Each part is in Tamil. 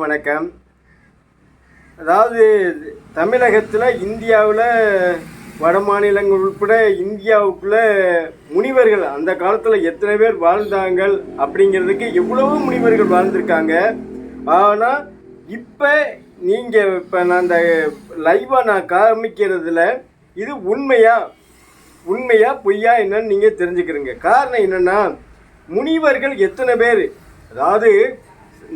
வணக்கம். அதாவது தமிழகத்தில் இந்தியாவில் வட மாநிலங்கள் உட்பட இந்தியாவுக்குள்ளே முனிவர்கள் அந்த காலத்தில் எத்தனை பேர் வாழ்ந்தாங்க அப்படிங்கிறதுக்கு எவ்வளவோ முனிவர்கள் வாழ்ந்திருக்காங்க. ஆனால் இப்போ நீங்கள் இப்போ நான் அந்த லைவாக நான் காமிக்கிறதுல இது உண்மையா? உண்மையா பொய்யா என்னன்னு நீங்கள் தெரிஞ்சுக்கிறீங்க. காரணம் என்னென்னா முனிவர்கள் எத்தனை பேர்? அதாவது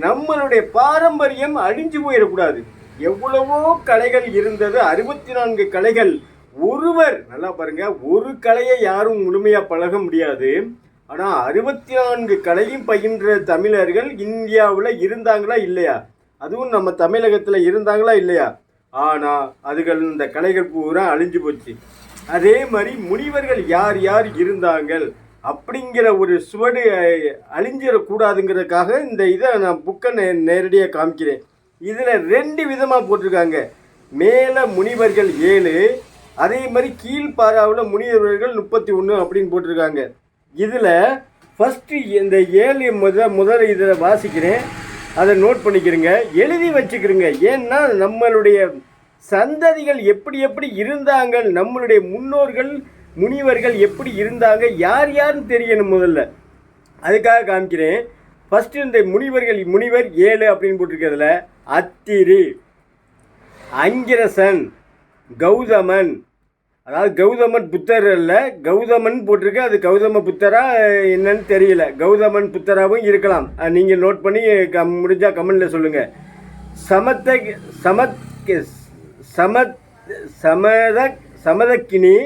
நம்மளுடைய பாரம்பரியம் அழிஞ்சு போயிடக்கூடாது. எவ்வளவோ கலைகள் இருந்தது அறுபத்தி நான்கு கலைகள். ஒருவர் நல்லா பாருங்க ஒரு கலையை யாரும் முழுமையாக பழக முடியாது. ஆனால் அறுபத்தி நான்கு கலையும் பயின்ற தமிழர்கள் இந்தியாவில் இருந்தாங்களா இல்லையா? அதுவும் நம்ம தமிழகத்தில் இருந்தாங்களா இல்லையா? ஆனால் அதுகள் இந்த கலைகள் பூரா அழிஞ்சு போச்சு. அதே மாதிரி முனிவர்கள் யார் யார் இருந்தாங்கள் அப்படிங்கிற ஒரு சுவடு அழிஞ்சிடக்கூடாதுங்கிறதுக்காக இந்த இதை நான் புக்கை நே நேரடியாக காமிக்கிறேன். இதில் ரெண்டு விதமாக போட்டிருக்காங்க. மேலே முனிவர்கள் ஏழு அதே மாதிரி கீழ்பாராவில் முனிவர்கள் முப்பத்தி ஒன்று அப்படின்னு போட்டிருக்காங்க. இதில் ஃபஸ்ட்டு இந்த ஏழு முத முதல் இதில் வாசிக்கிறேன். அதை நோட் பண்ணிக்கிறேங்க. எழுதி வச்சுக்கிறேங்க. ஏன்னா நம்மளுடைய சந்ததிகள் எப்படி எப்படி இருந்தாங்க நம்மளுடைய முன்னோர்கள் முனிவர்கள் எப்படி இருந்தாங்க யார் யாருன்னு தெரியணும் முதல்ல. அதுக்காக காமிக்கிறேன். ஃபஸ்ட்டு இந்த முனிவர்கள் முனிவர் ஏழு அப்படின்னு போட்டிருக்கிறதுல அத்திரி அங்கிரசன் கௌதமன். அதாவது கௌதமன் புத்தர் இல்லை கௌதமன் போட்டிருக்கு. அது கௌதம புத்தரா என்னன்னு தெரியல. கௌதமன் புத்தராகவும் இருக்கலாம். நீங்கள் நோட் பண்ணி கம் முடிஞ்சால் கமெண்டில் சொல்லுங்கள் சமத்த சமத் சமத் சமத சமதக்கினி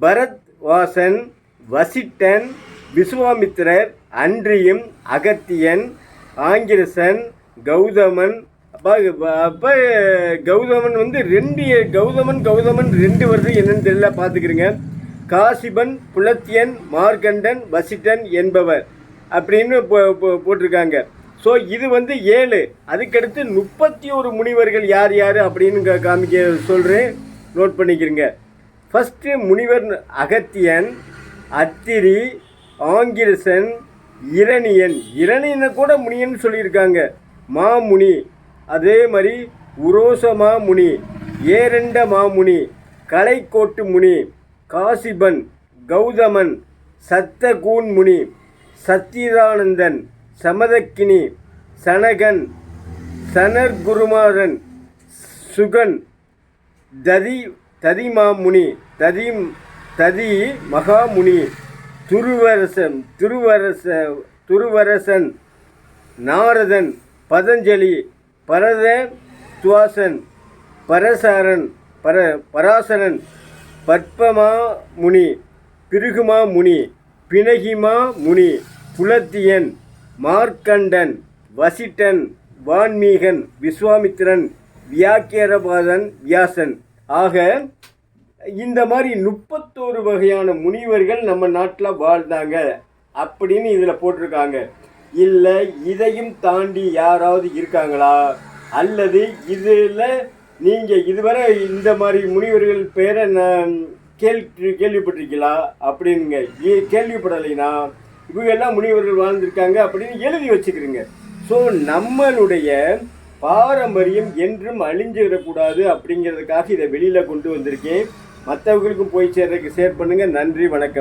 பரத் வாசன் வசிட்டன் விஸ்வாமித்திரர் அன்றியும் அகத்தியன் ஆங்கிரசன் கௌதமன். அப்போ அப்போ கௌதமன் வந்து ரெண்டு கௌதமன் கௌதமன் ரெண்டு வருது என்னன்னு தெரியல பார்த்துக்கிறேங்க. காசிபன் புலத்தியன் மார்க்கண்டன் வசிட்டன் என்பவர் அப்படின்னு போ- போ- போட்டிருக்காங்க. ஸோ இது வந்து ஏழு. அதுக்கடுத்து முப்பத்தி ஒரு முனிவர்கள் யார் யார் அப்படின்னு காமிக்க சொல்கிறேன் நோட் பண்ணிக்கிறேங்க. ஃபஸ்ட்டு முனிவர் அகத்தியன் அத்திரி ஆங்கிரசன் இரணியன். இரணியனை கூட முனியன் சொல்லியிருக்காங்க. மாமுனி. அதே மாதிரி உரோச மாமுனி ஏரண்ட மாமுனி கலைக்கோட்டு முனி காசிபன் கௌதமன் சத்தகூன் முனி சத்தியதானந்தன் சமதக்கினி சனகன் சனர்குருமாரன் சுகன் ததி ததிமாமுனி ததி ததி மகாமுனி துருவரசன் துருவரச துருவரசன் நாரதன் பதஞ்சலி பரத துவாசன் பரசாரன் பர பராசரன் பத்மமா முனி பிருகுமா முனி பிணகிமா முனி புலத்தியன் மார்க்கண்டன் வசிட்டன் வான்மீகன் விஸ்வாமித்திரன் வியாக்கியரபாதன் வியாசன். ஆக இந்த மாதிரி முப்பத்தோரு வகையான முனிவர்கள் நம்ம நாட்டில் வாழ்ந்தாங்க அப்படின்னு இதில் போட்டிருக்காங்க. இல்லை இதையும் தாண்டி யாராவது இருக்காங்களா? அல்லது இதில் நீங்கள் இதுவரை இந்த மாதிரி முனிவர்கள் பேரை நான் கேள்வி கேள்விப்பட்டிருக்கீங்களா? அப்படின்னுங்க. ஏ- கேள்விப்படலைனா இவங்க எல்லாம் முனிவர்கள் வாழ்ந்திருக்காங்க அப்படின்னு எழுதி வச்சுக்கிறீங்க. ஸோ நம்மளுடைய பாரம்பரியம் என்றும் அழிஞ்சிடக்கூடாது அப்படிங்கிறதுக்காக இதை வெளியில் கொண்டு வந்திருக்கேன். மற்றவங்களுக்கும் போய் சேர்றதுக்கு ஷேர் பண்ணுங்கள் நன்றி வணக்கம்.